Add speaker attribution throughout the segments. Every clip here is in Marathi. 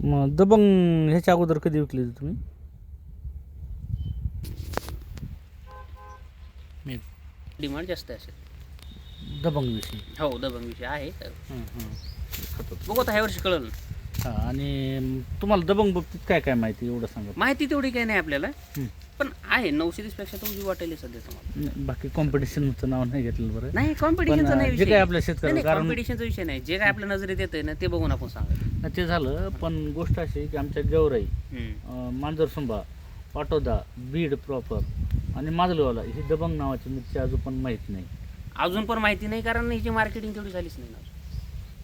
Speaker 1: मग दबंग ह्याच्या अगोदर कधी विकली होती तुम्ही?
Speaker 2: डिमांड जास्त असेल.
Speaker 1: दबंग विषयी.
Speaker 2: हो दबंग विषय आहे.
Speaker 1: हं, हं.
Speaker 2: बघू आता ह्या वर्षी कळलं
Speaker 1: हा आणि तुम्हाला दबंग बाबतीत काय काय माहिती एवढं सांगा.
Speaker 2: माहिती तेवढी काही नाही आपल्याला.
Speaker 1: हं.
Speaker 2: पण आहे नऊशे पेक्षा तर उजी वाटेल सध्या तुम्हाला.
Speaker 1: बाकी कॉम्पिटिशनचं नाव नाही घेतलं बरं.
Speaker 2: नाही
Speaker 1: पण
Speaker 2: कॉम्पिटिशनचा नाही
Speaker 1: जे
Speaker 2: विषय.
Speaker 1: काय आपल्या शेतकऱ्याला कारण
Speaker 2: कॉम्पिटिशनचा विषय नाही. जे काय आपल्या नजरेत येतंय ना ते बघून आपण सांगायचं
Speaker 1: ते झालं पण गोष्ट अशी की आमच्या गेवराई मांजरसुंबा पाटोदा बीड प्रॉपर आणि माजलवाला ही दबंग नावाची मिरची अजून पण माहीत नाही.
Speaker 2: अजून पण माहिती नाही कारण हिची मार्केटिंग तेवढी झालीच नाही ना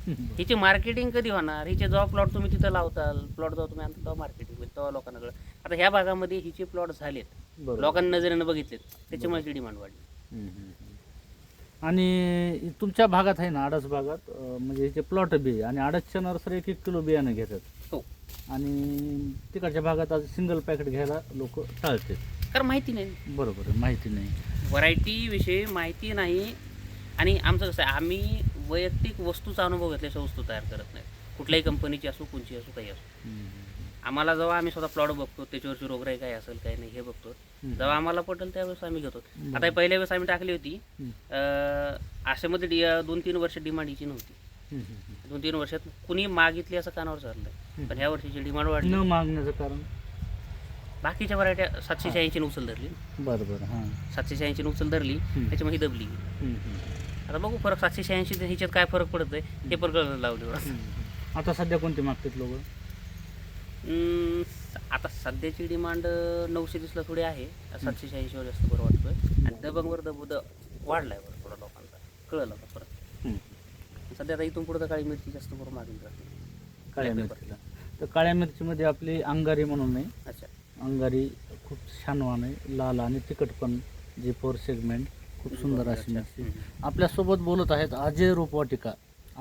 Speaker 2: हिची मार्केटिंग कधी होणार? हिचे जेव्हा प्लॉट तुम्ही तिथं लावताल प्लॉट जेव्हा तुम्ही आणता तेव्हा मार्केटिंग होईल तेव्हा लोकांना आता ह्या भागामध्ये हिचे प्लॉट झालेत. लोकांना नजरेनं बघितलेत. त्याच्यामुळे डिमांड वाढली.
Speaker 1: आणि तुमच्या भागात आहे ना आडस भागात अं, म्हणजे ह्याचे प्लॉट बी आहे आणि आडसच्या नर्सरी एक एक किलो बियाणं घेतात.
Speaker 2: हो.
Speaker 1: आणि तिकडच्या भागात आज सिंगल पॅकेट घ्यायला लोक टाळतात.
Speaker 2: कारण माहिती नाही.
Speaker 1: बरोबर आहे माहिती नाही.
Speaker 2: व्हरायटी विषयी माहिती नाही. आणि आमचं कसं आहे आम्ही वैयक्तिक वस्तूचा अनुभव घेतल्याशिवाय वस्तू तयार करत नाही. कुठल्याही कंपनीची असो कोणची असो काही असो.
Speaker 1: हम्म,
Speaker 2: आम्हाला जेव्हा आम्ही स्वतः प्लॉट बघतो त्याच्यावरची रोगराई काय असेल काय नाही हे बघतो. जेव्हा आम्हाला पटेल त्यावेळेस आम्ही घेतो. आता पहिल्या वेळेस आम्ही टाकली होती. डि- दोन तीन वर्ष डिमांड हिची नव्हती. दोन तीन वर्षात कुणी मागितली असं कानावर चाललंय. पण ह्या वर्षीची डिमांड
Speaker 1: न
Speaker 2: वाढली
Speaker 1: मागण्याचं कारण?
Speaker 2: बाकीच्या व्हरायट्या सातशे शहाऐंशी उचल धरली.
Speaker 1: बरं बरं हां.
Speaker 2: सातशे शहाऐंशी उचल धरली. त्याच्यामुळे ही दबली. आता बघू फरक सातशे शहाऐंशी ह्याच्यात काय फरक पडत आहे हे पण लावली.
Speaker 1: आता सध्या कोणते मागतात लोक?
Speaker 2: आता सध्याची डिमांड नऊशे दिसला थोडी आहे. सातशे शहाऐंशीवर जास्त बरं वाटतोय. आणि दबंगवर दब द वाढलाय बरं थोडा लोकांचा. कळलं आता फरक सध्या आता इथून पुढे तर काळी मिरची जास्त बरोबर मागणी करते
Speaker 1: काळ्या. मिरचीला. तर काळ्या मिरचीमध्ये आपली अंगारी म्हणून आहे.
Speaker 2: अच्छा.
Speaker 1: अंगारी खूप छान वाण आहे. लाल आणि तिखट पण जे फोर सेगमेंट खूप सुंदर अशी. मिरची. आपल्यासोबत बोलत आहेत अजय रोपवाटिका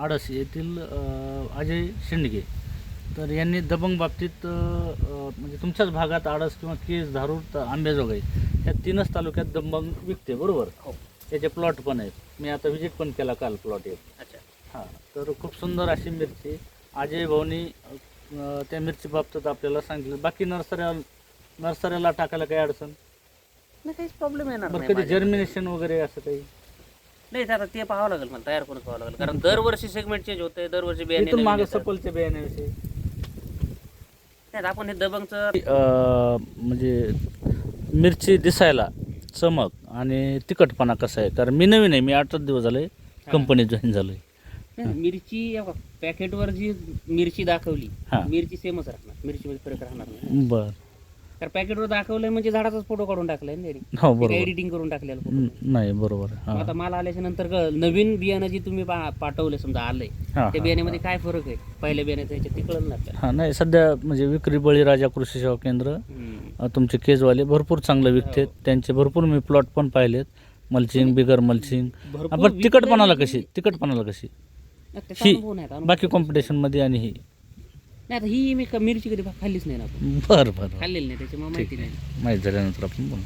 Speaker 1: आडस येथील अजय शेंडगे. तर यांनी दबंग बाबतीत म्हणजे तुमच्याच भागात आडस किंवा केस धारूर आंबेजोगाई या तीनच तालुक्यात दबंग विकते बरोबर?
Speaker 2: हो.
Speaker 1: त्याचे प्लॉट पण आहेत. मी आता व्हिजिट पण केला काल प्लॉट एक.
Speaker 2: अच्छा.
Speaker 1: हां तर खूप सुंदर अशी मिरची. अजय भाऊनी त्या मिरची बाबतीत आपल्याला सांगितलं. बाकी नर्सऱ्या नर्सऱ्याला टाकायला काही अडचण?
Speaker 2: नाही काहीच प्रॉब्लेम येणार
Speaker 1: बरं
Speaker 2: नाही
Speaker 1: कधी
Speaker 2: माझ्या
Speaker 1: जर्मिनेशन वगैरे असं काही?
Speaker 2: नाही आता ते पाहावं लागेल मला तयार करून पाहावं लागेल. कारण दरवर्षी सेगमेंट चेंज होते दरवर्षी बियाणे
Speaker 1: इथून
Speaker 2: नवीन
Speaker 1: मागे
Speaker 2: येतात.
Speaker 1: सपलच्या बियाण्याविषयी.
Speaker 2: नाही, आपण हे दबंगचं
Speaker 1: अं, म्हणजे मिरची दिसायला चमक आणि तिखटपणा कसा आहे? कारण मी नवीन आहे मी आठच दिवस झाले कंपनीत जॉईन झालोय.
Speaker 2: नाही, मिरची पॅकेटवर जी मिरची दाखवली
Speaker 1: हा.
Speaker 2: मिरची सेमच राहणार मिरचीमध्ये फरक राहणार नाही.
Speaker 1: बर.
Speaker 2: तर पॅकेटवर दाखवलंय म्हणजे झाडाचाच फोटो काढून टाकलाय ना त्यांनी.
Speaker 1: हो बरोबर.
Speaker 2: एडिटिंग करून टाकलेलं photo. नाही.
Speaker 1: बरोबर आहे.
Speaker 2: मग
Speaker 1: हा.
Speaker 2: आता माल आल्याच्यानंतर कळलं, नवीन बियाणं जी तुम्ही पा- पाठवले समजा आलंय
Speaker 1: हा,
Speaker 2: त्या
Speaker 1: हा,
Speaker 2: बियाण्यामध्ये काय फरक आहे? पहिल्या बियाण्याचा ह्याच्यात ते कळलं ना आपल्याला.
Speaker 1: हा नाही सध्या म्हणजे विक्री बळीराजा कृषी सेवा केंद्र
Speaker 2: हम्म.
Speaker 1: अ, तुमचे केजवाले भरपूर चांगलं विकतात
Speaker 2: हो.
Speaker 1: त्यांचे भरपूर मी प्लॉट पण पाहिलेत. मल्चिंग बिगर मल्चिंग.
Speaker 2: भरपूर
Speaker 1: आपण तिखटपणाला
Speaker 2: विकलंय
Speaker 1: कशी? तिखटपणाला कशी?
Speaker 2: नाही, त्याचा
Speaker 1: ही
Speaker 2: अनुभव नाही आता, अनुभव
Speaker 1: बाकी कॉम्पिटिशनमध्ये आणि ही.
Speaker 2: नाही आता ही मी क- मिरची कधी खाल्लीच नाही ना आपण.
Speaker 1: बरं बरं.
Speaker 2: खाल्लेली नाही त्याच्यामुळे माहिती नाही.
Speaker 1: माहीत झाल्यानंतर आपण बोलू.